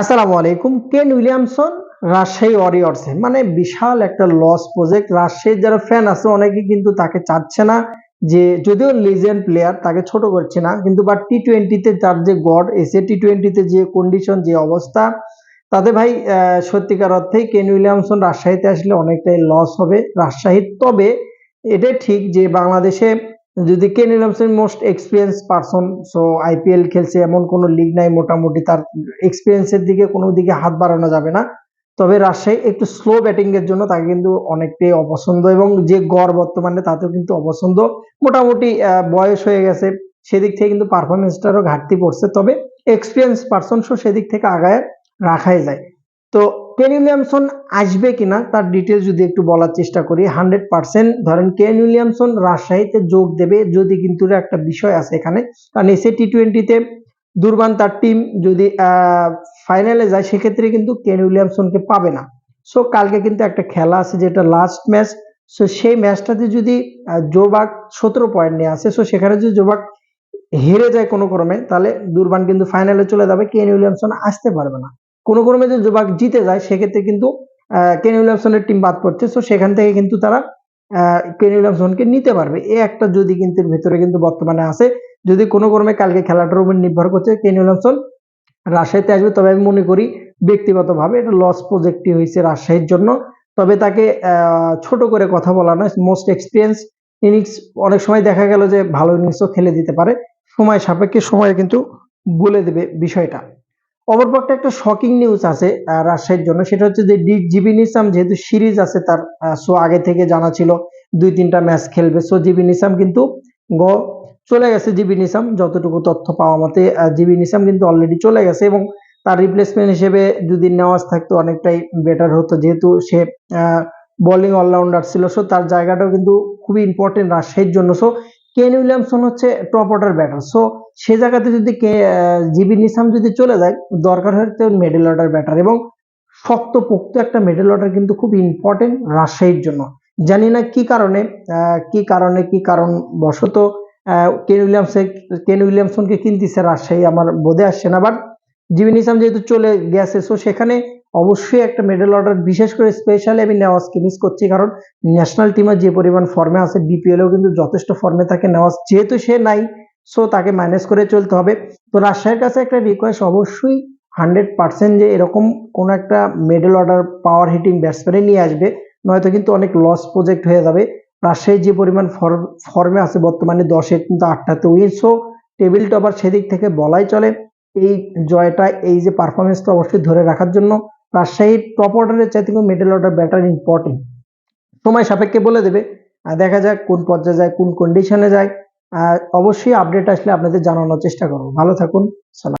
আসসালামু আলাইকুম, Kane Williamson? Rajshahi ওয়ারিয়র্সে মানে বিশাল একটা লস প্রজেক্ট রাজশাহীর যারা ফ্যান আছে অনেকে কিন্তু তাকে চাচ্ছে না যে, যদিও লিজেন্ড প্লেয়ার তাকে ছোট করছে না, কিন্তু বাট টি টোয়েন্টিতে তার যে গড, এসে টি টোয়েন্টিতে যে কন্ডিশন যে অবস্থা, তাতে ভাই সত্যিকার অর্থেই কেন উইলিয়ামসন রাজশাহীতে আসলে অনেকটাই লস হবে। রাজশাহীর তবে এটা ঠিক যে, বাংলাদেশে যদি Kane Williamson most experience person so IPL খেলছে, এমন কোনো লিগ নাই মোটামুটি, তার এক্সপিরিয়েন্সের দিকে কোনো দিকে হাত বাড়ানো যাবে না। তবে রাজশাহী একটু স্লো ব্যাটিং এর জন্য তাকে কিন্তু অনেকটাই অপছন্দ এবং যে গড় বর্তমানে তাতেও কিন্তু অপছন্দ। মোটামুটি বয়স হয়ে গেছে, সেদিক থেকে কিন্তু পারফরমেন্সটারও ঘাটতি পড়ছে। তবে এক্সপিরিয়েন্স পারসন সো সেদিক থেকে আগায় রাখাই যায়। তো কেন উইলিয়ামসন আসবে কিনা তার ডিটেলস যদি একটু বলার চেষ্টা করি হান্ড্রেড পার্সেন্ট ধরেন কেন উইলিয়ামসন রাজশাহীতে যোগ দেবে, যদি কিন্তু একটা বিষয় আছে এখানে। কারণ এসে টি টোয়েন্টিতে দুর্বান তার টিম যদি ফাইনালে যায়, সেক্ষেত্রে কিন্তু কেন উইলিয়ামসনকে পাবে না। সো কালকে কিন্তু একটা খেলা আছে যেটা লাস্ট ম্যাচ সো সেই ম্যাচটাতে যদি জোবাক সতেরো পয়েন্ট নিয়ে আসে সো সেখানে যদি জোবাক হেরে যায় কোনো ক্রমে, তাহলে দুর্বান কিন্তু ফাইনালে চলে যাবে কেন উইলিয়ামসন আসতে পারবে না। কোনো ক্রমে যদি জোবাক জিতে যায়, সেক্ষেত্রে কিন্তু কেন উইলিয়ামসনের টিম বাদ পড়ছে। সো সেখান থেকে কিন্তু তারা কেন উইলিয়ামসনকে নিতে পারবে। এ একটা যদি কিন্তু ভেতরে কিন্তু বর্তমানে আছে। যদি কোনো ক্রমে কালকে খেলাটার উপর নির্ভর করছে কেন উইলিয়ামসন রাজশাহীতে আসবে। তবে আমি মনে করি, ব্যক্তিগতভাবে এটা লস প্রজেক্টই হয়েছে রাজশাহীর জন্য। তবে তাকে ছোট করে কথা বলা নয়। মোস্ট এক্সপিরিয়েন্স ইনিংস অনেক সময় দেখা গেল যে ভালো ইনিংসও খেলে দিতে পারে। সময় সাপেক্ষে সময় কিন্তু বলে দেবে বিষয়টা। অপরপক্ষে একটা শকিং নিউজ আছে রাজশাহীর জন্য। সেটা হচ্ছে যে ডি জিবি নিসাম যেহেতু সিরিজ আছে তার সো আগে থেকে জানা ছিল দুই তিনটা ম্যাচ খেলবে। সো জিবি নিসাম কিন্তু গ চলে গেছে জিবি নিসাম যতটুকু তথ্য পাওয়া মতে আহ, জিবি নিসাম কিন্তু অলরেডি চলে গেছে এবং তার রিপ্লেসমেন্ট হিসেবে যদি নেওয়াজ থাকতো অনেকটাই বেটার হতো। যেহেতু সে বোলিং অলরাউন্ডার ছিল সো তার জায়গাটাও কিন্তু খুবই ইম্পর্টেন্ট রাজশাহীর জন্য। সো কেন উইলিয়ামসন হচ্ছে টপ অর্ডার ব্যাটার সো সে জায়গাতে যদি কে জিবি নিসাম যদি চলে যায়, দরকার হচ্ছে মিডল অর্ডার ব্যাটার এবং শক্ত পোক্ত একটা মিডল অর্ডার কিন্তু খুব ইম্পর্টেন্ট রাজশাহীর জন্য। জানি না কি কারণে কি কারণে, কি কারণ বশত কেন উইলিয়ামসে কেন উইলিয়ামসনকে কিনতেছে রাজশাহী, আমার বোধে আসছে না বাট জিবি নিসাম যেহেতু চলে গেছে সো সেখানে অবশ্যই একটা মেডেল অর্ডার বিশেষ করে স্পেশালি আমি নেওয়াজকে মিস করছি, কারণ ন্যাশনাল টিমের যে পরিমাণ ফর্মে আছে বিপিএলেও কিন্তু যথেষ্ট ফর্মে থাকে নেওয়াজ যেহেতু সে নাই সো তাকে ম্যানেজ করে চলতে হবে। তো রাজশাহীর কাছে একটা রিকোয়েস্ট অবশ্যই হান্ড্রেড পার্সেন্ট যে এরকম কোন একটা মেডেল অর্ডার পাওয়ার হিটিং ব্যাটসম্যানে নিয়ে আসবে, নয়তো কিন্তু অনেক লস প্রজেক্ট হয়ে যাবে। রাজশাহী যে পরিমাণ ফর্মে আছে বর্তমানে দশে, কিন্তু আটটাতে উইন সো টেবিল টপার সেদিক থেকে বলাই চলে, এই জয়টা, এই যে পারফরমেন্সটা অবশ্যই ধরে রাখার জন্য। রাজশাহীর টপ অর্ডারের চাইতে কিন্তু মিডল অর্ডার ব্যাটার ইম্পর্টেন্ট সময় সাপেক্ষে বলে দেবে। দেখা যাক কোন পর্যায়ে যায়, কোন কন্ডিশনে যায়। আর অবশ্যই আপডেট আসলে আপনাদের জানানোর চেষ্টা করব। ভালো থাকুন, সালাম।